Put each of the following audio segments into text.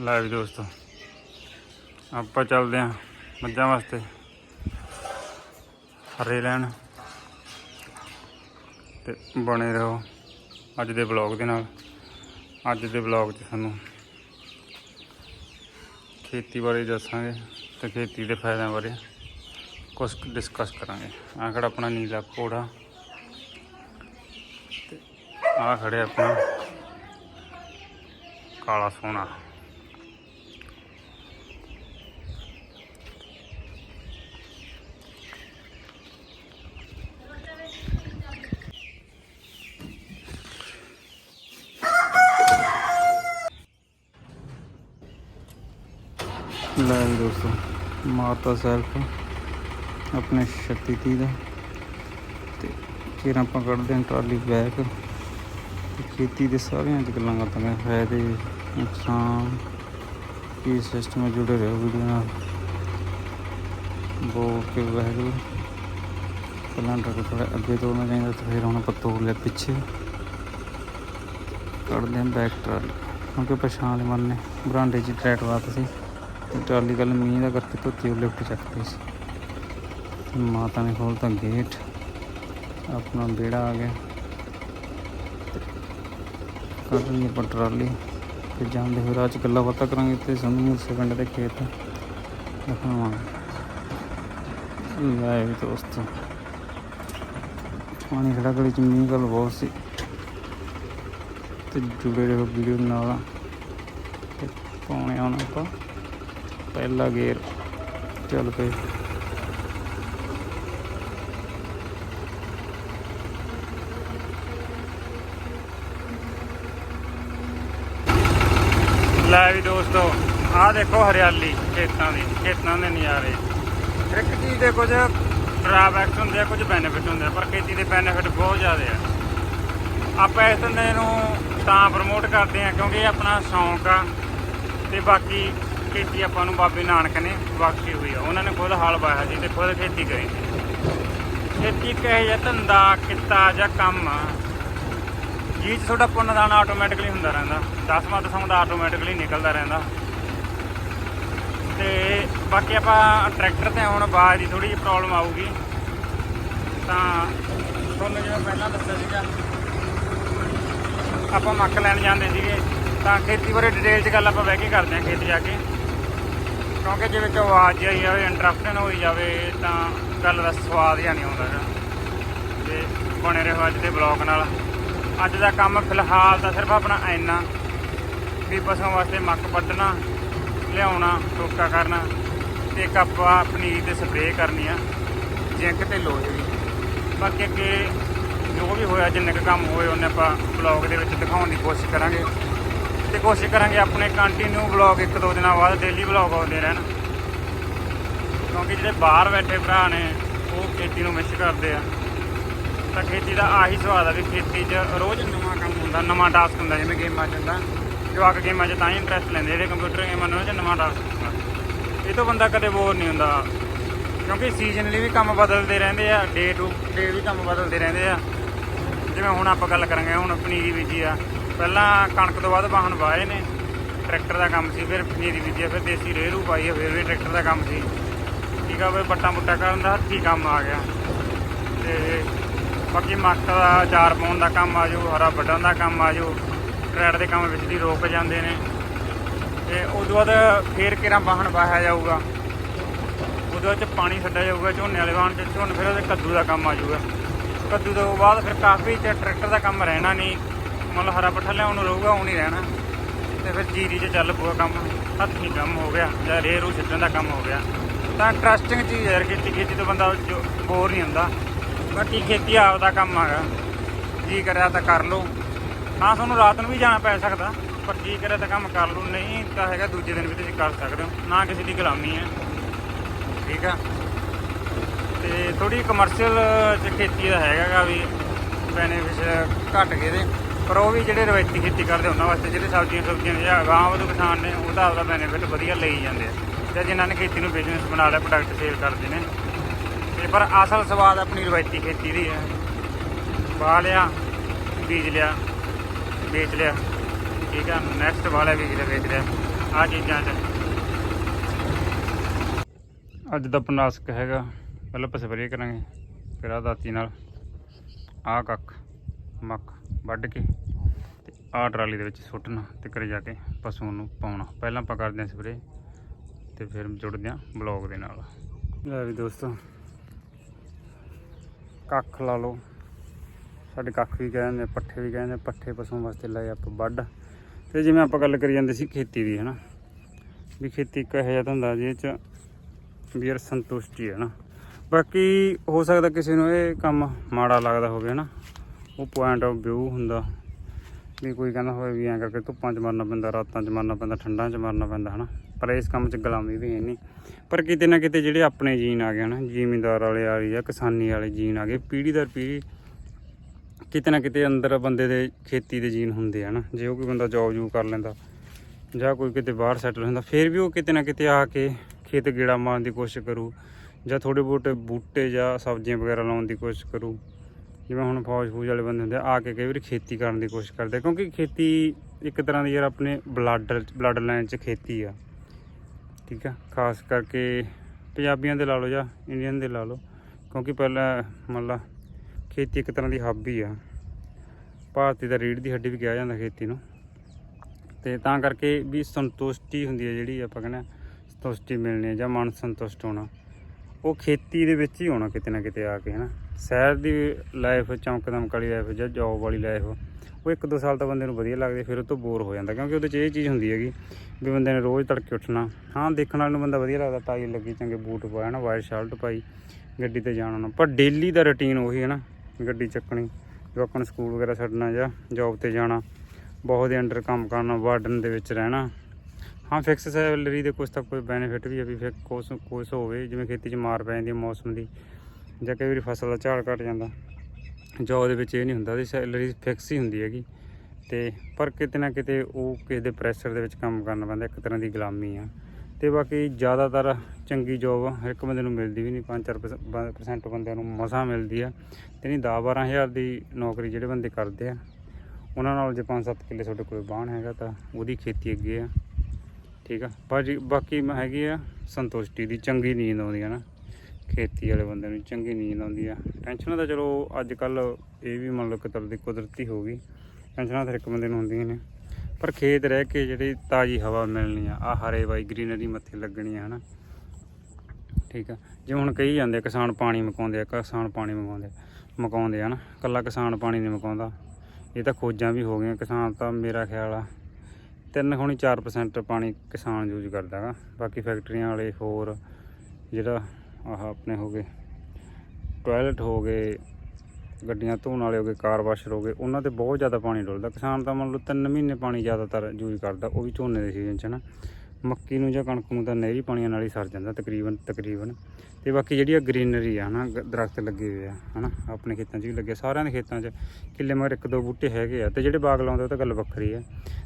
ਲੈ ਵੀ ਦੋਸਤੋ। ਆਪਾਂ ਚੱਲਦੇ ਆਂ ਮੱਝਾਂ ਵਾਸਤੇ। ਹਰੇ ਲੈਣ ਤੇ ਬਣੇ ਰਹੋ ਅੱਜ ਦੇ ਵਲੌਗ ਦੇ ਨਾਲ। ਅੱਜ ਦੇ ਵਲੌਗ 'ਚ ਸਾਨੂੰ ਖੇਤੀ ਬਾਰੇ ਦੱਸਾਂਗੇ ਤੇ ਖੇਤੀ ਦੇ ਫਾਇਦਿਆਂ ਬਾਰੇ ਕੁਝ ਡਿਸਕਸ ਕਰਾਂਗੇ। ਆਹ ਖੜਾ ਆਪਣਾ ਨੀਲਾ ਘੋੜਾ। ਤੇ ਆਹ ਖੜੇ ਆਪਣਾ ਕਾਲਾ ਸੋਨਾ ਲੈ ਵੀ ਦੋਸਤੋ, ਮਾਤਾ ਸੈਲਫ, ਆਪਣੇ 36 ਤੀਹ ਦਾ। ਤੇ ਫਿਰ ਆਪਾਂ ਕੱਢਦੇ ਹਾਂ ਟਰਾਲੀ ਬੈਕ। ਖੇਤੀ ਦੇ ਸਾਰੀਆਂ ਅੱਜ ਗੱਲਾਂ ਕਰਾਂਗੇ ਫਾਇਦੇ, ਨੁਕਸਾਨ, ਕੀ ਸਿਸਟਮ ਜੁੜੇ ਰਹੋ ਵੀਡੀਓ ਨਾਲ। ਬੋਲ ਕੇ ਵਹਿਗੁਰੂ। ਪਹਿਲਾਂ ਟਰੱਕ ਥੋੜਾ ਅੱਗੇ ਤੋੜਨਾ ਚਾਹੀਦਾ ਤੇ ਫਿਰ ਹੁਣ ਆਪਾਂ ਤੋੜ ਲਿਆ ਪਿੱਛੇ। ਕੱਢਦੇ ਹਾਂ ਬੈਕ ਟਰਾਲੀ। ਕਿਉਂਕਿ ਪਛਾਣ ਵਾਲੇ ਮਨ ਨੇ, ਬਰਾਂਡੇ 'ਚ ਟਰੈਟ ਵਾਤ ਸੀ। ਤੇ ਟਰਾਲੀ ਕੱਲ ਮੀਂਹ ਦਾ ਕਰਕੇ ਧੋਤੀ, ਉਹ ਲਿਫਟ ਚੱਕਦੀ ਸੀ। ਮਾਤਾ ਨੇ ਖੋਲਤਾ ਗੇਟ ਆਪਣਾ ਬੇੜਾ ਆ ਗਿਆ। ਕੱਢ ਲਈ ਆਪਾਂ ਟਰਾਲੀ ਤੇ ਜਾਂਦੇ ਹੋਏ ਰਾਹ 'ਚ ਗੱਲਾਂ ਬਾਤਾਂ ਕਰਾਂਗੇ ਤੇ ਸਾਨੂੰ ਮੂਸੇ ਪਿੰਡ ਦੇ ਖੇਤ ਦਿਖਾਵਾਂਗੇ। ਲੈ ਵੀ ਦੋਸਤੋ, ਪਾਣੀ ਖੜਾ ਗਲੀ 'ਚ, ਮੀਂਹ ਗੱਲ ਬਹੁਤ ਸੀ। ਤੇ ਜੁੜੇ ਰਹੋ ਵੀਡੀਓ ਨਾਲ। ਤੇ ਪਾਉਣੇ ਆਉਣਾ ਆਪਾਂ। ਪਹਿਲਾ ਗੇਅਰ। ਚੱਲ ਪਏ। ਲੈ ਵੀ ਦੋਸਤੋ, ਆਹ ਦੇਖੋ ਹਰਿਆਲੀ ਖੇਤਾਂ ਦੀ, ਖੇਤਾਂ ਦੇ ਨਜ਼ਾਰੇ। ਇੱਕ ਚੀਜ਼ ਦੇ ਕੁਝ ਡਰਾਬੈਕਸ ਹੁੰਦੇ ਆ, ਕੁਝ ਬੈਨੀਫਿਟ ਹੁੰਦੇ ਆ, ਪਰ ਖੇਤੀ ਦੇ ਬੈਨੀਫਿਟ ਬਹੁਤ ਜ਼ਿਆਦਾ ਆ। ਆਪਾਂ ਇਸ ਧੰਦੇ ਨੂੰ ਤਾਂ ਪ੍ਰਮੋਟ ਕਰਦੇ ਆ, ਕਿਉਂਕਿ ਇਹ ਆਪਣਾ ਸ਼ੌਂਕ ਆ, ਤੇ ਬਾਕੀ ਖੇਤੀ ਆਪਾਂ ਨੂੰ ਬਾਬੇ ਨਾਨਕ ਨੇ ਬਖਸ਼ੀ ਹੋਈ ਆ। ਉਹਨਾਂ ਨੇ ਖੁਦ ਹਲ ਵਾਹਿਆ ਸੀ ਤੇ ਖੁਦ ਖੇਤੀ ਕਰੀ ਸੀ। ਖੇਤੀ ਕਹੇ ਜਾਂ ਧੰਦਾ ਕਿੱਤਾ ਜਾਂ ਕੰਮ ਆ। ਜਿਹ 'ਚ ਤੁਹਾਡਾ ਪੁੰਨਦਾਨ ਆਟੋਮੈਟਿਕਲੀ ਹੁੰਦਾ ਰਹਿੰਦਾ। ਦਸਵਾਂ ਦਸਵਾਂ ਦਾ ਆਟੋਮੈਟਿਕਲੀ ਨਿਕਲਦਾ ਰਹਿੰਦਾ। ਤੇ ਬਾਕੀ ਆਪਾਂ ਟਰੈਕਟਰ ਤੇ ਹੁਣ ਬਾਜ਼ ਦੀ ਥੋੜੀ ਜਿਹੀ ਪ੍ਰੋਬਲਮ ਆਊਗੀ। ਤਾਂ ਤੁਹਾਨੂੰ ਜਿਵੇਂ ਪਹਿਲਾਂ ਦੱਸਿਆ ਸੀਗਾ, ਆਪਾਂ ਮੱਕ ਲੈਣ ਜਾਂਦੇ ਸੀਗੇ, ਤਾਂ ਖੇਤੀ ਬਾਰੇ ਡਿਟੇਲ 'ਚ ਗੱਲ ਆਪਾਂ ਬਹਿ ਕੇ ਕਰਦੇ ਹਾਂ ਖੇਤ ਜਾ ਕੇ। ਕਿਉਂਕਿ ਜੇ ਵਿੱਚ ਆਵਾਜ਼ ਆਈ ਜਾਵੇ ਇੰਟਰਪਸ਼ਨ ਹੋਈ ਜਾਵੇ ਤਾਂ ਗੱਲ ਦਾ ਸਵਾਦ ਜਿਹਾ ਨਹੀਂ ਆਉਂਦਾ ਹੈਗਾ। ਤੇ ਬਣੇ ਰਹੋ ਅੱਜ ਦੇ ਬਲੌਗ ਨਾਲ। ਅੱਜ ਦਾ ਕੰਮ ਫਿਲਹਾਲ ਤਾਂ ਸਿਰਫ ਆਪਣਾ ਐਨਾ ਵੀ ਪਸ਼ੂਆਂ ਵਾਸਤੇ ਮੱਕ ਵੱਢਣਾ, ਲਿਆਉਣਾ ਟੋਕਾ ਕਰਨਾ, ਤੇ ਇੱਕ ਆਪਾਂ ਪਨੀਰ ਤੇ ਸਪਰੇਅ ਕਰਨੀ ਆ, ਜਿੰਕ ਤੇ ਲੋਹੇ ਦੀ। ਬਾਕੀ ਅੱਗੇ ਜੋ ਵੀ ਹੋਇਆ, ਜਿੰਨੇ ਕੁ ਕੰਮ ਹੋਏ, ਉਹਨੇ ਆਪਾਂ ਬਲੌਗ ਦੇ ਵਿੱਚ ਦਿਖਾਉਣ ਦੀ ਕੋਸ਼ਿਸ਼ ਕਰਾਂਗੇ। ਤੇ ਕੋਸ਼ਿਸ਼ ਕਰਾਂਗੇ ਆਪਣੇ ਕੰਟੀਨਿਊ ਬਲੌਗ ਇੱਕ ਦੋ ਦਿਨਾਂ ਬਾਅਦ ਡੇਲੀ ਬਲੌਗ ਆਉਂਦੇ ਰਹਿਣ। ਕਿਉਂਕਿ ਜਿਹੜੇ ਬਾਹਰ ਬੈਠੇ ਭਰਾ ਨੇ, ਉਹ ਖੇਤੀ ਨੂੰ ਮਿਸ ਕਰਦੇ ਆ। ਤਾਂ ਖੇਤੀ ਦਾ ਆਹੀ ਸਵਾਦ ਆ ਵੀ ਖੇਤੀ 'ਚ ਰੋਜ਼ ਨਵਾਂ ਕੰਮ ਹੁੰਦਾ, ਨਵਾਂ ਟਾਸਕ ਹੁੰਦਾ, ਜਿਵੇਂ ਗੇਮਾਂ 'ਚ ਹੁੰਦਾ। ਜਵਾਕ ਗੇਮਾਂ 'ਚ ਤਾਂ ਹੀ ਇੰਟਰਸਟ ਲੈਂਦੇ, ਜਿਹੜੇ ਕੰਪਿਊਟਰ ਗੇਮਾਂ ਨੂੰ 'ਚ ਨਵਾਂ ਟਾਸਕ ਹੁੰਦਾ। ਇਹ ਤੋਂ ਬੰਦਾ ਕਦੇ ਬੋਰ ਨਹੀਂ ਹੁੰਦਾ। ਕਿਉਂਕਿ ਸੀਜ਼ਨਲੀ ਵੀ ਕੰਮ ਬਦਲਦੇ ਰਹਿੰਦੇ ਆ ਡੇ ਟੂ ਡੇ ਵੀ ਕੰਮ ਬਦਲਦੇ ਰਹਿੰਦੇ ਆ। ਜਿਵੇਂ ਹੁਣ ਆਪਾਂ ਗੱਲ ਕਰਾਂਗੇ, ਹੁਣ ਪਨੀਰੀ ਬੀਜੀ ਆ। ਪਹਿਲਾਂ ਕਣਕ ਤੋਂ ਬਾਅਦ ਵਾਹਣ ਵਾਏ ਨੇ। ਟਰੈਕਟਰ ਦਾ ਕੰਮ ਸੀ, ਫਿਰ ਪਨੀਰੀ ਬੀਜੀ ਫਿਰ ਦੇਸੀ ਰੇਰੂ ਪਾਈ ਹੈ ਫਿਰ ਵੀ ਟਰੈਕਟਰ ਦਾ ਕੰਮ ਸੀ। ਠੀਕ ਆ ਫਿਰ ਬੱਟਾ ਮੁੱਟਾ ਕਰਨ ਦਾ ਹੱਥੀ ਕੰਮ ਆ ਗਿਆ। ਤੇ ਬਾਕੀ ਮੱਕ ਦਾ ਚਾਰ ਪਾਉਣ ਦਾ ਕੰਮ ਆ ਜਾਊ, ਹਰਾ ਵੱਢਣ ਦਾ ਕੰਮ ਆ ਜਾਊ ਟਰੈਡ ਦੇ ਕੰਮ ਵਿੱਚ ਦੀ ਰੋਕ ਜਾਂਦੇ ਨੇ। ਤੇ ਤੋਂ ਬਾਅਦ ਫੇਰ ਕਿਹੜਾ ਵਾਹਣ ਵਾਹਿਆ ਜਾਊਗਾ? ਉਹਦੇ ਵਿੱਚ ਪਾਣੀ ਛੱਡਿਆ ਜਾਊਗਾ, ਝੋਨੇ ਵਾਲੇ ਵਾਹਣ 'ਚ, ਝੋਨੇ, ਫਿਰ ਉਹਦੇ ਕੱਦੂ ਦਾ ਕੰਮ ਆ ਜਾਊਗਾ। ਕੱਦੂ ਤੋਂ ਬਾਅਦ ਫਿਰ ਕਾਫੀ ਟਰੈਕਟਰ ਦਾ ਕੰਮ ਰਹਿਣਾ ਨਹੀਂ। ਮਤਲਬ ਹਰਾ ਪੱਠਾ ਲਿਆਉਣ ਨੂੰ ਰਹੂਗਾ ਉਹ ਨਹੀਂ ਰਹਿਣਾ। ਤੇ ਫਿਰ ਜੀਰੀ 'ਚ ਚੱਲ ਪਊਗਾ ਕੰਮ, ਹੱਥੀਂ ਕੰਮ ਹੋ ਗਿਆ, ਜਾਂ ਰੇਰੂ ਛੱਡਣ ਦਾ ਕੰਮ ਹੋ ਗਿਆ। ਤਾਂ ਇੰਟਰਸਟਿੰਗ ਚੀਜ਼ ਹੈ ਯਾਰ, ਖੇਤੀ ਖੇਤੀ ਤੋਂ ਬੰਦਾ ਬੋਰ ਨਹੀਂ ਹੁੰਦਾ। ਬਾਕੀ ਖੇਤੀ ਆਪ ਦਾ ਕੰਮ ਹੈਗਾ। ਜੀ ਕਰਿਆ ਤਾਂ ਕਰ ਲਓ ਹਾਂ, ਤੁਹਾਨੂੰ ਰਾਤ ਨੂੰ ਵੀ ਜਾਣਾ ਪੈ ਸਕਦਾ, ਪਰ ਜੀ ਕਰਿਆ ਤਾਂ ਕੰਮ ਕਰ ਲਓ ਨਹੀਂ ਤਾਂ ਹੈਗਾ ਦੂਜੇ ਦਿਨ ਵੀ ਤੁਸੀਂ ਕਰ ਸਕਦੇ ਹੋ। ਨਾ ਕਿਸੇ ਦੀ ਗੁਲਾਮੀ ਹੈ। ਠੀਕ ਆ। ਤੇ ਥੋੜੀ ਕਮਰਸ਼ੀਅਲ ਚ ਖੇਤੀ ਦਾ ਹੈਗਾਗਾ ਵੀ ਬੈਨੀਫਿਟ ਘਟ ਗਏ ਦੇ ਪਰ ਉਹ ਵੀ ਜਿਹੜੇ ਰਵਾਇਤੀ ਖੇਤੀ ਕਰਦੇ ਉਹਨਾਂ ਵਾਸਤੇ ਜਿਹੜੇ ਸਬਜ਼ੀਆਂ ਸਬਜ਼ੀਆਂ ਜਾਂ ਗਾਂਵ ਦੇ ਕਿਸਾਨ ਨੇ ਉਹਦਾ ਆਪਦਾ ਬੈਨੀਫਿਟ ਵਧੀਆ ਲਈ ਜਾਂਦੇ ਆ। ਤੇ ਜਿਨ੍ਹਾਂ ਨੇ ਖੇਤੀ ਨੂੰ ਬਿਜ਼ਨਸ ਬਣਾ ਲਿਆ ਪ੍ਰੋਡਕਟ ਸੇਲ ਕਰਦੇ ਨੇ। ਤੇ ਪਰ ਅਸਲ ਸਵਾਦ ਆਪਣੀ ਰਵਾਇਤੀ ਖੇਤੀ ਦੀ ਹੈ ਵਾਹ ਲਿਆ, ਬੀਜ ਲਿਆ, ਵੇਚ ਲਿਆ। ਠੀਕ ਆ ਨੈਕਸਟ ਵਾਲਾ ਬੀਜ ਲਿਆ ਵੇਚ ਲਿਆ। ਆ ਚੀਜ਼ਾਂ 'ਚ। ਅੱਜ ਦਾ ਪਨਾਸਕ ਹੈਗਾ। ਪਹਿਲਾਂ ਆਪਾਂ ਸਪਰੇਅ ਕਰਾਂਗੇ, ਫਿਰ ਆ ਦਾਤੀ ਨਾਲ। ਆਹ ਕੱਖ ਮੱਕ ਵੱਢ ਕੇ ਤੇ ਆਹ ਟਰਾਲੀ ਦੇ ਵਿੱਚ ਸੁੱਟਣਾ ਤੇ ਘਰੇ ਜਾ ਕੇ ਪਸੂਆਂ ਨੂੰ ਪਾਉਣਾ। ਪਹਿਲਾਂ ਆਪਾਂ ਕਰਦੇ ਹਾਂ ਸਪਰੇਅ ਤੇ ਫਿਰ ਜੁੜਦੇ ਹਾਂ ਬਲੌਗ ਦੇ ਨਾਲ। ਲੈ ਵੀ ਦੋਸਤੋ, ਕੱਖ ਲਾ ਲਓ। ਸਾਡੇ ਕੱਖ ਵੀ ਕਹਿੰਦੇ ਪੱਠੇ ਵੀ ਕਹਿੰਦੇ ਪੱਠੇ ਪਸ਼ੂਆਂ ਵਾਸਤੇ ਲਾਏ ਆਪਾਂ ਵੱਢ। ਤੇ ਜਿਵੇਂ ਆਪਾਂ ਗੱਲ ਕਰੀ ਜਾਂਦੇ ਸੀ ਖੇਤੀ ਦੀ, ਹਨਾ? ਵੀ ਖੇਤੀ ਇੱਕ ਇਹੋ ਜਿਹਾ ਧੰਦਾ ਜਿਹਦੇ ਚ ਵੀ ਯਾਰ ਸੰਤੁਸ਼ਟੀ ਹੈ ਨਾ ਬਾਕੀ ਹੋ ਸਕਦਾ ਕਿਸੇ ਨੂੰ ਇਹ ਕੰਮ ਮਾੜਾ ਲੱਗਦਾ ਹੋਵੇ, ਹਨਾ? ਉਹ ਪੁਆਇੰਟ ਆਫ ਵਿਊ ਹੁੰਦਾ। ਵੀ ਕੋਈ ਕਹਿੰਦਾ ਹੋਵੇ ਵੀ ਐਂ ਕਰਕੇ ਧੁੱਪਾਂ 'ਚ ਮਰਨਾ ਪੈਂਦਾ, ਰਾਤਾਂ 'ਚ ਮਰਨਾ ਪੈਂਦਾ, ਠੰਡਾਂ 'ਚ ਮਰਨਾ ਪੈਂਦਾ, ਹਨਾ। ਪਰ ਇਸ ਕੰਮ 'ਚ ਗੁਲਾਮੀ ਵੀ ਹੈ ਨਹੀਂ ਪਰ ਕਿਤੇ ਨਾ ਕਿਤੇ ਜਿਹੜੇ ਆਪਣੇ ਜੀਨ ਆ ਗਏ, ਹਨਾ, ਜ਼ਿਮੀਂਦਾਰ ਵਾਲੇ ਆ ਗਏ ਜਾਂ ਕਿਸਾਨੀ ਵਾਲੇ ਜੀਨ ਆ ਗਏ, ਪੀੜ੍ਹੀ ਦਰ ਪੀੜ੍ਹੀ ਕਿਤੇ ਨਾ ਕਿਤੇ ਅੰਦਰ ਬੰਦੇ ਦੇ ਖੇਤੀ ਦੇ ਜੀਨ ਹੁੰਦੇ ਆ ਨਾ ਜੇ ਉਹ ਕੋਈ ਬੰਦਾ ਜੌਬ ਜੂ ਕਰ ਲੈਂਦਾ ਜਾਂ ਕੋਈ ਕਿਤੇ ਬਾਹਰ ਸੈਟਲ ਹੁੰਦਾ, ਫਿਰ ਵੀ ਉਹ ਕਿਤੇ ਨਾ ਕਿਤੇ ਆ ਕੇ ਖੇਤ ਗੇੜਾ ਮਾਰਨ ਦੀ ਕੋਸ਼ਿਸ਼ ਕਰੂ ਜਾਂ ਥੋੜੇ ਬੂਟੇ ਬੂਟੇ ਜਾਂ ਸਬਜ਼ੀਆਂ ਵਗੈਰਾ ਲਾਉਣ ਦੀ ਕੋਸ਼ਿਸ਼ ਕਰੂ। ਜਿਵੇਂ ਹੁਣ ਫੌਜ ਫੂਜ ਵਾਲੇ ਬੰਦੇ ਹੁੰਦੇ ਆ ਕੇ ਕਈ ਵਾਰੀ ਖੇਤੀ ਕਰਨ ਦੀ ਕੋਸ਼ਿਸ਼ ਕਰਦੇ ਕਿਉਂਕਿ ਖੇਤੀ ਇੱਕ ਤਰ੍ਹਾਂ ਦੀ ਯਾਰ ਆਪਣੇ ਬਲੱਡ ਬਲੱਡ ਲਾਈਨ 'ਚ ਖੇਤੀ ਆ। ਠੀਕ ਆ? ਖਾਸ ਕਰਕੇ ਪੰਜਾਬੀਆਂ ਦੇ ਲਾ ਲਓ ਜਾਂ ਇੰਡੀਅਨ ਦੇ ਲਾ ਲਓ ਕਿਉਂਕਿ ਪਹਿਲਾਂ ਮੰਨ ਲਾ ਖੇਤੀ ਇੱਕ ਤਰ੍ਹਾਂ ਦੀ ਹਾਬੀ ਆ। ਭਾਰਤੀ ਦਾ ਰੀੜ ਦੀ ਹੱਡੀ ਵੀ ਕਿਹਾ ਜਾਂਦਾ ਖੇਤੀ ਨੂੰ। ਤੇ ਤਾਂ ਕਰਕੇ ਵੀ ਸੰਤੁਸ਼ਟੀ ਹੁੰਦੀ ਹੈ ਜਿਹੜੀ ਆਪਾਂ ਕਹਿੰਦੇ ਹਾਂ, ਸੰਤੁਸ਼ਟੀ ਮਿਲਣੀ ਹੈ ਜਾਂ ਮਨ ਸੰਤੁਸ਼ਟ ਹੋਣਾ। ਉਹ ਖੇਤੀ ਦੇ ਵਿੱਚ ਹੀ ਹੋਣਾ ਕਿਤੇ ਨਾ ਕਿਤੇ ਆ ਕੇ ਹਨਾ? ਸ਼ਹਿਰ ਦੀ ਲਾਈਫ ਚਮਕਦਮਕ ਵਾਲੀ ਲਾਈਫ ਜਾਂ ਜੌਬ ਵਾਲੀ ਲਾਈਫ ਉਹ ਇੱਕ ਦੋ ਸਾਲ ਤਾਂ ਬੰਦੇ ਨੂੰ ਵਧੀਆ ਲੱਗਦੀ, ਫਿਰ ਉਹ ਤੋਂ ਬੋਰ ਹੋ ਜਾਂਦਾ, ਕਿਉਂਕਿ ਉਹਦੇ 'ਚ ਇਹ ਚੀਜ਼ ਹੁੰਦੀ ਹੈਗੀ ਵੀ ਬੰਦੇ ਨੇ ਰੋਜ਼ ਤੜਕੇ ਉੱਠਣਾ। ਹਾਂ, ਦੇਖਣ ਵਾਲੇ ਨੂੰ ਬੰਦਾ ਵਧੀਆ ਲੱਗਦਾ ਟਾਈ ਲੱਗੀ, ਚੰਗੇ ਬੂਟ ਪਾਇਆ ਨਾ ਵਾਈਟ ਸ਼ਰਟ ਪਾਈ, ਗੱਡੀ ਤੇ ਜਾਣਾ ਪਰ ਡੇਲੀ ਦਾ ਰੁਟੀਨ ਉਹੀ ਹੈ ਨਾ, ਗੱਡੀ ਚੱਕਣੀ ਜੋ ਆਪਾਂ ਨੂੰ ਸਕੂਲ ਵਗੈਰਾ ਛੱਡਣਾ ਜਾਂ ਜੌਬ ਤੇ ਜਾਣਾ, ਬਹੁਤ ਦੇ ਅੰਡਰ ਕੰਮ ਕਰਨਾ ਵਾਰਡਨ ਦੇ ਵਿੱਚ ਰਹਿਣਾ। ਹਾਂ ਫਿਕਸ ਸੈਲਰੀ ਦੇ ਕੁਝ ਤਾਂ ਕੋਈ ਬੈਨੀਫਿਟ ਵੀ ਹੈ ਵੀ ਫਿਰ ਕੁਛ ਕੁਛ ਹੋਵੇ, ਜਿਵੇਂ ਖੇਤੀ 'ਚ ਮਾਰ ਪੈ ਜਾਂਦੀ ਹੈ ਮੌਸਮ ਦੀ। ਜਾਂ ਕਈ ਵਾਰੀ ਫਸਲ ਦਾ ਝਾੜ ਘਟ ਜਾਂਦਾ। ਜੌਬ ਦੇ ਵਿੱਚ ਇਹ ਨਹੀਂ ਹੁੰਦਾ ਉਹਦੀ ਸੈਲਰੀ ਫਿਕਸ ਹੀ ਹੁੰਦੀ ਹੈਗੀ। ਤੇ ਪਰ ਕਿਤੇ ਨਾ ਕਿਤੇ ਉਹ ਕਿਸੇ ਦੇ ਪ੍ਰੈਸ਼ਰ ਦੇ ਵਿੱਚ ਕੰਮ ਕਰਨਾ ਪੈਂਦਾ, ਇੱਕ ਤਰ੍ਹਾਂ ਦੀ ਗੁਲਾਮੀ ਆ। ਤੇ ਬਾਕੀ ਜ਼ਿਆਦਾਤਰ ਚੰਗੀ ਜੌਬ ਹਰ ਇੱਕ ਬੰਦੇ ਨੂੰ ਮਿਲਦੀ ਵੀ ਨਹੀਂ। 5-4% ਬੰਦਿਆਂ ਨੂੰ ਮਸਾਂ ਮਿਲਦੀ ਆ। ਤੇ ਨਹੀਂ 10-12000 ਦੀ ਨੌਕਰੀ ਜਿਹੜੇ ਬੰਦੇ ਕਰਦੇ ਆ, ਉਹਨਾਂ ਨਾਲ ਜੇ 5-7 ਕਿੱਲੇ ਤੁਹਾਡੇ ਕੋਲ ਬਾਣ ਹੈਗਾ ਤਾਂ ਉਹਦੀ ਖੇਤੀ ਅੱਗੇ ਆ। ਠੀਕ ਆ? ਪਰ ਜੀ ਬਾਕੀ ਹੈਗੀ ਆ ਸੰਤੁਸ਼ਟੀ ਦੀ ਚੰਗੀ ਨੀਂਦ ਆਉਂਦੀ ਆ ਨਾ। ਖੇਤੀ ਵਾਲੇ ਬੰਦੇ ਨੂੰ ਚੰਗੀ ਨੀਂਦ ਆਉਂਦੀ ਆ। ਟੈਨਸ਼ਨਾਂ ਤਾਂ ਚਲੋ ਅੱਜ ਕੱਲ ਇਹ ਵੀ ਮੰਨ ਲਓ ਇੱਕ ਤਰ੍ਹਾਂ ਦੀ ਕੁਦਰਤੀ ਹੋ ਗਈ। ਟੈਨਸ਼ਨਾਂ ਤਾਂ ਇੱਕ ਬੰਦੇ ਨੂੰ ਹੁੰਦੀਆਂ ਨੇ। ਪਰ ਖੇਤ ਰਹਿ ਕੇ ਜਿਹੜੀ ਤਾਜ਼ੀ ਹਵਾ ਮਿਲਣੀ ਆ ਆ ਹਰੇ ਬਾਈ ਗ੍ਰੀਨਰੀ ਮੱਥੇ ਲੱਗਣੀ ਆ ਹਨਾ? ਠੀਕ ਆ। ਜਿਵੇਂ ਹੁਣ ਕਹੀ ਜਾਂਦੇ ਆ, ਕਿਸਾਨ ਪਾਣੀ ਮਕਾਉਂਦੇ ਆ ਕਿਸਾਨ ਪਾਣੀ ਮਕਾਉਂਦੇ ਆ, ਮਕਾਉਂਦੇ ਆ ਨਾ ਕੱਲਾ ਕਿਸਾਨ ਪਾਣੀ ਨਹੀਂ ਮਕਾਉਂਦਾ। ਇਹ ਤਾਂ ਖੋਜਾਂ ਵੀ ਹੋ ਗਈਆਂ। ਕਿਸਾਨ ਤਾਂ ਮੇਰਾ ਖਿਆਲ ਆ ਤਿੰਨ ਖੋਣੀ 4% ਪਾਣੀ ਕਿਸਾਨ ਯੂਜ਼ ਕਰਦਾ ਗਾ। ਬਾਕੀ ਫੈਕਟਰੀਆਂ ਵਾਲੇ ਹੋਰ ਜਿਹੜਾ ਆਹ ਆਪਣੇ ਹੋ ਗਏ ਟਾਇਲਟ ਹੋ ਗਏ, ਗੱਡੀਆਂ ਧੋਣ ਵਾਲੇ ਹੋ ਗਏ ਕਾਰ ਵਾਸ਼ਰ ਹੋ ਗਏ, ਉਹਨਾਂ ਤੇ ਬਹੁਤ ਜ਼ਿਆਦਾ ਪਾਣੀ ਡੁੱਲਦਾ। ਕਿਸਾਨ ਤਾਂ ਮੰਨ ਲਓ 3 ਮਹੀਨੇ ਪਾਣੀ ਜ਼ਿਆਦਾਤਰ ਯੂਜ਼ ਕਰਦਾ, ਉਹ ਵੀ ਝੋਨੇ ਦੇ ਸੀਜ਼ਨ 'ਚ ਨਾ ਮੱਕੀ ਨੂੰ ਜਾਂ ਕਣਕ ਨੂੰ ਤਾਂ ਨਹਿਰੀ ਪਾਣੀਆਂ ਨਾਲ ਹੀ ਸਰ ਜਾਂਦਾ, ਤਕਰੀਬਨ ਤਕਰੀਬਨ। ਤੇ ਬਾਕੀ ਜਿਹੜੀ ਆ ਗ੍ਰੀਨਰੀ ਆ ਹਨਾ, ਗ- ਦਰਖਤ ਲੱਗੇ ਹੋਏ ਆ ਹਨਾ, ਆਪਣੇ ਖੇਤਾਂ 'ਚ ਵੀ ਲੱਗੇ ਸਾਰਿਆਂ ਦੇ ਖੇਤਾਂ 'ਚ ਕਿੱਲੇ ਮਗਰ ਇੱਕ ਦੋ ਬੂਟੇ ਹੈਗੇ ਆ ਤੇ ਜਿਹੜੇ ਬਾਗ ਲਾਉਂਦੇ ਉਹ ਤਾਂ ਗੱਲ ਵੱਖਰੀ ਆ।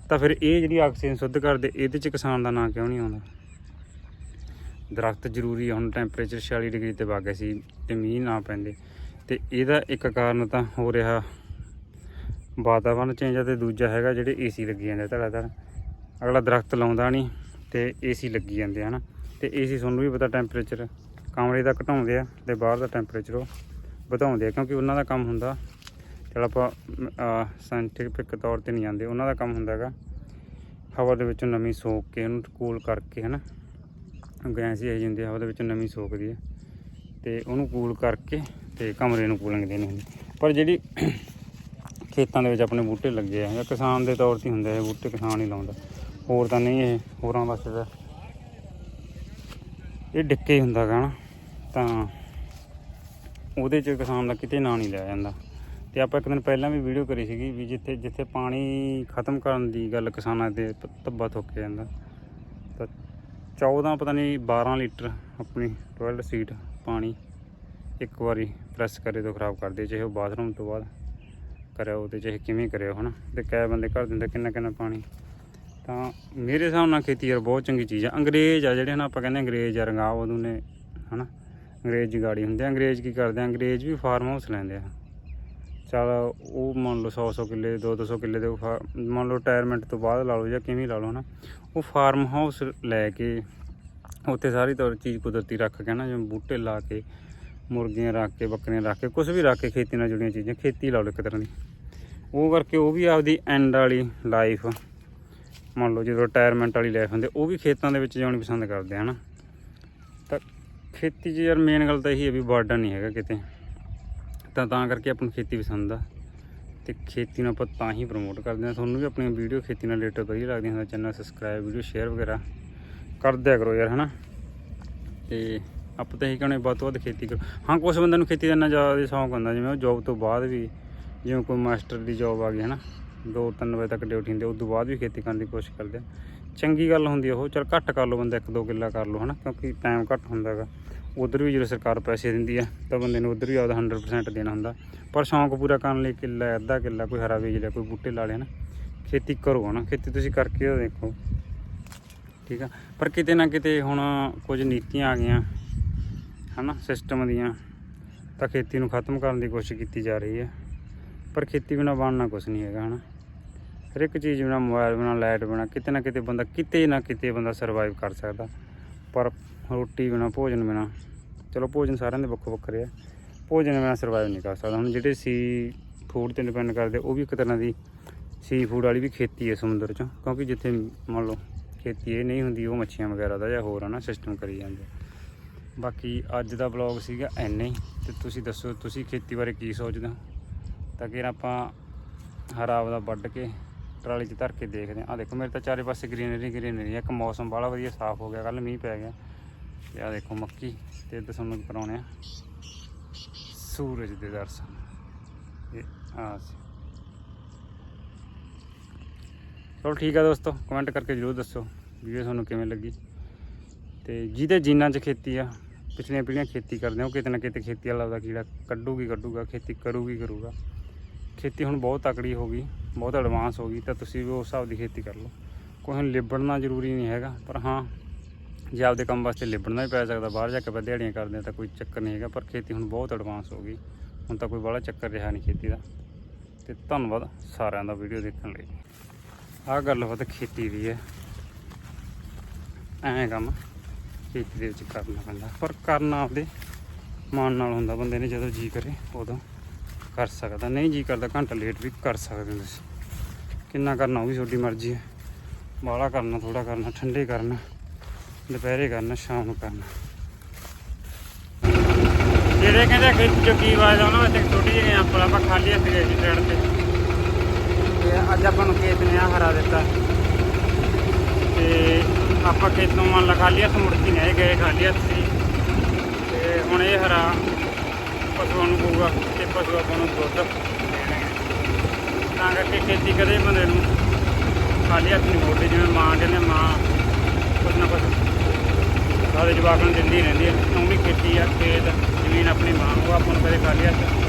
ਤਾਂ ਫਿਰ ਇਹ ਜਿਹੜੀ ਆਕਸੀਜਨ ਸ਼ੁੱਧ ਕਰਦੇ, ਇਹਦੇ 'ਚ ਕਿਸਾਨ ਦਾ ਨਾਂ ਕਿਉਂ ਨਹੀਂ ਆਉਂਦਾ? ਦਰਖਤ ਜ਼ਰੂਰੀ ਆ, ਹੁਣ ਟੈਂਪਰੇਚਰ 46 ਡਿਗਰੀ ਤੇ ਵਗ ਗਿਆ ਸੀ ਤੇ ਮੀਂਹ ਨਾ ਪੈਂਦੇ। ਤੇ ਇਹਦਾ ਇੱਕ ਕਾਰਨ ਤਾਂ ਹੋ ਰਿਹਾ ਵਾਤਾਵਰਨ ਚੇਂਜ ਆ ਤੇ ਦੂਜਾ ਹੈਗਾ ਜਿਹੜੇ ਏਸੀ ਲੱਗੀ ਜਾਂਦੇ ਧੜਾ ਧੜ ਅਗਲਾ ਦਰਖਤ ਲਾਉਂਦਾ ਨਹੀਂ ਤੇ ਏਸੀ ਲੱਗੀ ਜਾਂਦੇ ਆ ਹਨਾ। ਤੇ ਏਸੀ ਤੁਹਾਨੂੰ ਵੀ ਪਤਾ ਟੈਂਪਰੇਚਰ ਕਮਰੇ ਦਾ ਘਟਾਉਂਦੇ ਆ ਤੇ ਬਾਹਰ ਦਾ ਟੈਂਪਰੇਚਰ ਉਹ ਵਧਾਉਂਦੇ ਆ ਕਿਉਂਕਿ ਉਹਨਾਂ ਦਾ ਕੰਮ ਹੁੰਦਾ। ਚਲ ਆਪਾਂ ਸਾਇੰਟੀਫਿਕ ਤੌਰ ਤੇ ਨਹੀਂ ਜਾਂਦੇ, ਉਹਨਾਂ ਦਾ ਕੰਮ ਹੁੰਦਾ ਹੈਗਾ। ਹਵਾ ਦੇ ਵਿੱਚੋਂ ਨਮੀ ਸੋਖ ਕੇ ਉਹਨੂੰ ਕੂਲ ਕਰਕੇ ਹਨਾ। ਗੈਸ ਹੀ ਆਈ ਜਾਂਦੀ ਆ, ਉਹਦੇ ਵਿੱਚ ਵਿੱਚੋਂ ਨਮੀ ਸੋਕਦੀ ਆ। ਤੇ ਉਹਨੂੰ ਕੂਲ ਕਰਕੇ ਤੇ ਕਮਰੇ ਨੂੰ ਕੂਲਿੰਗ ਦੇਣੀ ਹੁੰਦੀ। ਪਰ ਜਿਹੜੀ ਖੇਤਾਂ ਦੇ ਵਿੱਚ ਆਪਣੇ ਬੂਟੇ ਲੱਗੇ ਆ ਜਾਂ ਕਿਸਾਨ ਦੇ ਤੌਰ ਤੇ ਹੁੰਦੇ ਆ ਬੂਟੇ ਕਿਸਾਨ ਹੀ ਲਾਉਂਦਾ। ਹੋਰ ਤਾਂ ਨਹੀਂ ਇਹ ਹੋਰਾਂ ਵਾਸਤੇ ਤਾਂ ਇਹ ਡਿੱਕੇ ਹੀ ਹੁੰਦਾ ਗਾ ਨਾ ਤਾਂ ਉਹਦੇ 'ਚ ਕਿਸਾਨ ਦਾ ਕਿਤੇ ਨਾਂ ਨਹੀਂ ਲਿਆ ਜਾਂਦਾ। ਤੇ ਆਪਾਂ ਇੱਕ ਦਿਨ ਪਹਿਲਾਂ ਵੀ ਵੀਡੀਓ ਕਰੀ ਸੀਗੀ ਵੀ ਜਿੱਥੇ ਜਿੱਥੇ ਪਾਣੀ ਖਤਮ ਕਰਨ ਦੀ ਗੱਲ ਕਿਸਾਨਾਂ ਦੇ ਧੱਬਾ ਥੁੱਕਿਆ ਜਾਂਦਾ ਤਾਂ 14 ਪਤਾ ਨਹੀਂ 12 ਲੀਟਰ ਆਪਣੀ ਟੋਇਲਟ ਸੀਟ ਪਾਣੀ ਇੱਕ ਵਾਰੀ ਪ੍ਰੈਸ ਕਰੇ ਤੋਂ ਖਰਾਬ ਕਰਦੇ ਚਾਹੇ ਉਹ ਬਾਥਰੂਮ ਤੋਂ ਬਾਅਦ ਕਰਿਓ ਤੇ ਚਾਹੇ ਕਿਵੇਂ ਕਰਿਓ ਹਨਾ? ਤੇ ਕੈ ਬੰਦੇ ਘਰ ਦਿੰਦੇ ਕਿੰਨਾ ਕਿੰਨਾ ਪਾਣੀ। ਤਾਂ ਮੇਰੇ ਹਿਸਾਬ ਨਾਲ ਖੇਤੀ ਯਾਰ ਬਹੁਤ ਚੰਗੀ ਚੀਜ਼ ਆ। ਅੰਗਰੇਜ਼ ਆ ਜਿਹੜੇ, ਹਨਾ, ਆਪਾਂ ਕਹਿੰਦੇ ਅੰਗਰੇਜ਼ ਆ, ਰੰਗਾਵ ਉਦੋਂ ਨੇ, ਹਨਾ? ਅੰਗਰੇਜ਼ ਜਗਾੜੀ ਹੁੰਦੇ ਆ। ਅੰਗਰੇਜ਼ ਕੀ ਕਰਦੇ ਆ? ਅੰਗਰੇਜ਼ ਵੀ ਫਾਰਮ ਹਾਊਸ ਲੈਂਦੇ ਆ। ਚੱਲ ਉਹ ਮੰਨ ਲਓ 100 100 ਕਿੱਲੇ 2 200 ਕਿੱਲੇ ਦੇ ਫਾ- ਮੰਨ ਲਓ ਰਿਟਾਇਰਮੈਂਟ ਤੋਂ ਬਾਅਦ ਲਾ ਲਓ ਜਾਂ ਕਿਵੇਂ ਲਾ ਲਓ ਹਨਾ, ਉਹ ਫਾਰਮ ਹਾਊਸ ਲੈ ਕੇ ਉੱਥੇ ਸਾਰੀ ਤੌਰ ਚੀਜ਼ ਕੁਦਰਤੀ ਰੱਖ ਕੇ ਨਾ ਜਿਵੇਂ ਬੂਟੇ ਲਾ ਕੇ, ਮੁਰਗੀਆਂ ਰੱਖ ਕੇ, ਬੱਕਰੀਆਂ ਰੱਖ ਕੇ ਕੁਝ ਵੀ ਰੱਖ ਕੇ ਖੇਤੀ ਨਾਲ ਜੁੜੀਆਂ ਚੀਜ਼ਾਂ, ਖੇਤੀ ਲਾ ਲਓ ਇੱਕ ਤਰ੍ਹਾਂ ਦੀ। ਉਹ ਕਰਕੇ ਉਹ ਵੀ ਆਪਦੀ ਐਂਡ ਵਾਲੀ ਲਾਈਫ ਮੰਨ ਲਓ ਜਦੋਂ ਰਿਟਾਇਰਮੈਂਟ ਵਾਲੀ ਲਾਈਫ ਹੁੰਦੀ, ਉਹ ਵੀ ਖੇਤਾਂ ਦੇ ਵਿੱਚ ਜਾਣੀ ਪਸੰਦ ਕਰਦੇ ਹਨ। ਤਾਂ ਖੇਤੀ 'ਚ ਯਾਰ ਮੇਨ ਗੱਲ ਤਾਂ ਇਹੀ ਹੈ ਵੀ ਬਰਡਨ ਨਹੀਂ ਹੈਗਾ ਕਿਤੇ। ਤਾਂ ਤਾਂ ਕਰਕੇ ਆਪਾਂ ਨੂੰ ਖੇਤੀ ਪਸੰਦ ਆ। ਤੇ ਖੇਤੀ ਨੂੰ ਆਪਾਂ ਤਾਂ ਹੀ ਪ੍ਰਮੋਟ ਕਰਦੇ ਹਾਂ। ਤੁਹਾਨੂੰ ਵੀ ਆਪਣੀਆਂ ਵੀਡੀਓ ਖੇਤੀ ਨਾਲ ਰਿਲੇਟਡ ਵਧੀਆ ਲੱਗਦੀਆਂ ਤਾਂ ਚੈਨਲ ਸਬਸਕ੍ਰਾਈਬ ਵੀਡੀਓ ਸ਼ੇਅਰ ਵਗੈਰਾ ਕਰ ਦਿਆ ਕਰੋ ਯਾਰ, ਹਨਾ? ਤੇ ਆਪਾਂ ਤਾਂ ਇਹੀ ਕਹਿੰਦੇ ਵੱਧ ਤੋਂ ਵੱਧ ਖੇਤੀ ਕਰੋ। ਹਾਂ ਕੁਝ ਬੰਦਿਆਂ ਨੂੰ ਖੇਤੀ ਦਾ ਇੰਨਾ ਜ਼ਿਆਦਾ ਸ਼ੌਂਕ ਹੁੰਦਾ, ਜਿਵੇਂ ਉਹ ਜੌਬ ਤੋਂ ਬਾਅਦ ਵੀ ਜਿਵੇਂ ਕੋਈ ਮਾਸਟਰ ਦੀ ਜੌਬ ਆ ਗਈ, ਹਨਾ? 2-3 ਵਜੇ ਤੱਕ ਡਿਊਟੀ ਹੁੰਦੀ ਉਸ ਤੋਂ ਬਾਅਦ ਵੀ ਖੇਤੀ ਕਰਨ ਦੀ ਕੋਸ਼ਿਸ਼ ਕਰਦੇ ਆ। ਚੰਗੀ ਗੱਲ ਹੁੰਦੀ ਉਹ, ਚਲ ਘੱਟ ਕਰ ਲਓ ਬੰਦਾ 1-2 ਕਿੱਲਾ ਕਰ ਲਓ, ਹਨਾ, ਕਿਉਂਕਿ ਟਾਈਮ ਘੱਟ ਹੁੰਦਾ ਹੈਗਾ। ਉਧਰ ਵੀ ਜਦੋਂ ਸਰਕਾਰ ਪੈਸੇ ਦਿੰਦੀ ਆ, ਤਾਂ ਬੰਦੇ ਨੂੰ ਉਧਰ ਵੀ ਆਪਦਾ 100% ਦੇਣਾ ਹੁੰਦਾ। ਪਰ ਸ਼ੌਂਕ ਪੂਰਾ ਕਰਨ ਲਈ ਕਿੱਲਾ, ਅੱਧਾ ਕਿੱਲਾ, ਕੋਈ ਹਰਾ ਬੀਜ ਲਿਆ ਕੋਈ ਬੂਟੇ ਲਾ ਲਿਆ ਨਾ ਖੇਤੀ ਕਰੋ, ਹਨਾ, ਖੇਤੀ ਤੁਸੀਂ ਕਰਕੇ ਤਾਂ ਦੇਖੋ। ਠੀਕ ਆ? ਪਰ ਕਿਤੇ ਨਾ ਕਿਤੇ ਹੁਣ ਕੁਝ ਨੀਤੀਆਂ ਆ ਗਈਆਂ, ਹਨਾ ਸਿਸਟਮ ਦੀਆਂ, ਤਾਂ ਖੇਤੀ ਨੂੰ ਖਤਮ ਕਰਨ ਦੀ ਕੋਸ਼ਿਸ਼ ਕੀਤੀ ਜਾ ਰਹੀ ਹੈ ਪਰ ਖੇਤੀ ਬਿਨਾ ਬਣਨਾ ਕੁਝ ਨਹੀਂ ਹੈਗਾ, ਹਨਾ। ਹਰ ਇੱਕ ਚੀਜ਼ ਬਿਨਾ ਮੋਬਾਈਲ, ਬਿਨਾ ਲਾਈਟ, ਬਿਨਾ ਕਿਤੇ ਨਾ ਕਿਤੇ ਬੰਦਾ ਕਿਤੇ ਨਾ ਕਿਤੇ ਬੰਦਾ ਸਰਵਾਈਵ ਕਰ ਸਕਦਾ। ਪਰ ਰੋਟੀ ਬਿਨਾ, ਭੋਜਨ ਬਿਨਾ, ਚਲੋ ਭੋਜਨ ਸਾਰਿਆਂ ਦੇ ਵੱਖੋ ਵੱਖਰੇ ਆ। ਭੋਜਨ ਬਿਨਾ ਸਰਵਾਈਵ ਨਹੀਂ ਕਰ ਸਕਦਾ। ਹੁਣ ਜਿਹੜੇ ਸੀ ਫੂਡ ਤੇ ਡਿਪੈਂਡ ਕਰਦੇ, ਉਹ ਵੀ ਇੱਕ ਤਰ੍ਹਾਂ ਦੀ ਸੀ ਫੂਡ ਵਾਲੀ ਵੀ ਖੇਤੀ ਹੈ ਸਮੁੰਦਰ 'ਚ। ਕਿਉਂਕਿ ਜਿੱਥੇ ਮੰਨ ਲਓ ਖੇਤੀ ਇਹ ਨਹੀਂ ਹੁੰਦੀ, ਉਹ ਮੱਛੀਆਂ ਵਗੈਰਾ ਦਾ ਜਾਂ ਹੋਰ ਆ ਨਾ ਸਿਸਟਮ ਕਰੀ ਜਾਂਦੇ ਬਾਕੀ ਅੱਜ ਦਾ ਬਲੌਗ ਸੀਗਾ ਐਨੇ ਹੀ। ਤੇ ਤੁਸੀਂ ਦੱਸੋ, ਤੁਸੀਂ ਖੇਤੀ ਬਾਰੇ ਕੀ ਸੋਚਦੇ ਹੋ? ਤਾਂ ਕਿ ਆਪਾਂ ਹਰਾ ਆਪਦਾ ਵੱਢ ਕੇ ਟਰਾਲੀ 'ਚ ਧਰ ਕੇ ਦੇਖਦੇ ਹਾਂ। ਆ ਦੇਖੋ, ਮੇਰੇ ਤਾਂ ਚਾਰੇ ਪਾਸੇ ਗ੍ਰੀਨਰੀ ਗ੍ਰੀਨਰੀ ਇੱਕ ਮੌਸਮ ਬੜਾ ਵਧੀਆ ਸਾਫ਼ ਹੋ ਗਿਆ ਕੱਲ ਮੀਂਹ ਪੈ ਗਿਆ। ਤੇ ਆ ਦੇਖੋ, ਮੱਕੀ ਤੇ ਇੱਧਰ ਤੁਹਾਨੂੰ ਕਰਾਉਣੇ ਆ ਸੂਰਜ ਦੇ ਦਰਸ਼ਨ। ਇਹ ਆ ਸੀ। ਚਲੋ ਠੀਕ ਆ ਦੋਸਤੋ ਕਮੈਂਟ ਕਰਕੇ ਜਰੂਰ ਦੱਸੋ ਵੀਡੀਓ ਤੁਹਾਨੂੰ ਕਿਵੇਂ ਲੱਗੀ। ਤੇ ਜਿਹਦੇ ਜੀਨਾਂ 'ਚ ਖੇਤੀ ਆ, ਪਿਛਲੀਆਂ ਪੀੜ੍ਹੀਆਂ ਖੇਤੀ ਕਰਦੇ ਆ, ਉਹ ਕਿਤੇ ਨਾ ਕਿਤੇ ਖੇਤੀ ਵਾਲਾ ਦਾ ਕੀੜਾ ਕੱਢੂਗੀ, ਕੱਢੂਗਾ, ਖੇਤੀ ਕਰੂਗੀ, ਕਰੂਗਾ। ਖੇਤੀ ਹੁਣ ਬਹੁਤ ਤਕੜੀ ਹੋ ਗਈ, ਬਹੁਤ ਐਡਵਾਂਸ ਹੋ ਗਈ, ਤਾਂ ਤੁਸੀਂ ਵੀ ਉਸ ਹਿਸਾਬ ਦੀ ਖੇਤੀ ਕਰ ਲਓ। ਕੋਈ ਹੁਣ ਲਿਬੜਨਾ ਜ਼ਰੂਰੀ ਨਹੀਂ ਹੈਗਾ, ਪਰ ਹਾਂ, ਜੇ ਆਪਦੇ ਕੰਮ ਵਾਸਤੇ ਲਿਬੜਨਾ ਹੀ ਪੈ ਸਕਦਾ, ਬਾਹਰ ਜਾ ਕੇ ਆਪਾਂ ਦਿਹਾੜੀਆਂ ਕਰਦੇ ਤਾਂ ਕੋਈ ਚੱਕਰ ਨਹੀਂ ਹੈਗਾ, ਪਰ ਖੇਤੀ ਹੁਣ ਬਹੁਤ ਐਡਵਾਂਸ ਹੋ ਗਈ, ਹੁਣ ਤਾਂ ਕੋਈ ਬੜਾ ਚੱਕਰ ਰਿਹਾ ਨਹੀਂ ਖੇਤੀ ਦਾ। ਤੇ ਧੰਨਵਾਦ ਸਾਰਿਆਂ ਦਾ ਵੀਡੀਓ ਦੇਖਣ ਲਈ। ਆਹ ਗੱਲਬਾਤ ਖੇਤੀ ਦੀ ਹੈ। ਐਂ ਕੰਮ ਖੇਤੀ ਦੇ ਵਿੱਚ ਕਰਨਾ ਪੈਂਦਾ, ਪਰ ਕਰਨਾ ਆਪਦੇ ਮਨ ਨਾਲ ਹੁੰਦਾ, ਬੰਦੇ ਨੇ ਜਦੋਂ ਜੀ ਕਰੇ ਉਦੋਂ। ਕਰ ਸਕਦਾ। ਨਹੀਂ ਜੀ ਕਰਦਾ, ਘੰਟਾ ਲੇਟ ਵੀ ਕਰ ਸਕਦੇ ਹੋ ਤੁਸੀਂ। ਕਿੰਨਾ ਕਰਨਾ ਉਹ ਵੀ ਤੁਹਾਡੀ ਮਰਜ਼ੀ ਹੈ। ਬਾਹਲਾ ਕਰਨਾ ਥੋੜਾ ਕਰਨਾ, ਠੰਡੇ ਕਰਨਾ, ਦੁਪਹਿਰੇ ਕਰਨਾ, ਸ਼ਾਮ ਨੂੰ ਕਰਨਾ। ਜਿਹੜੇ ਕਹਿੰਦੇ ਖੇਤ ਚੋਂ ਆਵਾਜ਼ ਆਉਣਾ ਵਿੱਚ ਇੱਕ ਛੋਟੀ ਜਿਹੀ ਐਂਪਲ ਆਪਾਂ ਖਾਲੀ ਹੱਥ ਗਏ ਸੀ ਸਾਈਡ ਤੇ। ਤੇ ਅੱਜ ਆਪਾਂ ਨੂੰ ਖੇਤ ਨੇ ਆ ਹਰਾ ਦਿੱਤਾ। ਤੇ ਆਪਾਂ ਖੇਤ ਨੂੰ ਮੰਨ ਲਾ ਖਾਲੀ ਹੱਥ ਮੁੜ ਕੇ ਨਹੀਂ ਗਏ ਖਾਲੀ ਹੱਥ ਸੀ। ਤੇ ਹੁਣ ਇਹ ਹਰਾ ਪਸ਼ੂਆਂ ਨੂੰ ਪਊਗਾ। ਪਸ਼ੂ ਆਪਾਂ ਨੂੰ ਦੁੱਧ ਦੇਣਗੇ ਤਾਂ ਕਰਕੇ ਖੇਤੀ ਕਦੇ ਬੰਦੇ ਨੂੰ। ਖਾਲੀ ਹੱਥ ਨਹੀਂ ਮੋੜਦੀ, ਜਿਵੇਂ ਮਾਂ ਕਹਿੰਦੇ ਮਾਂ ਕੁਛ ਨਾ ਕੁਛ ਸਾਰੇ ਜਵਾਕ ਨੂੰ ਦਿੰਦੀ ਰਹਿੰਦੀ ਹੈ ਉਹ ਖੇਤੀ ਆ, ਖੇਤ, ਜ਼ਮੀਨ ਆਪਣੀ ਮਾਂ ਉਹ ਆਪਾਂ ਨੂੰ ਕਦੇ ਖਾਲੀ ਹੱਥ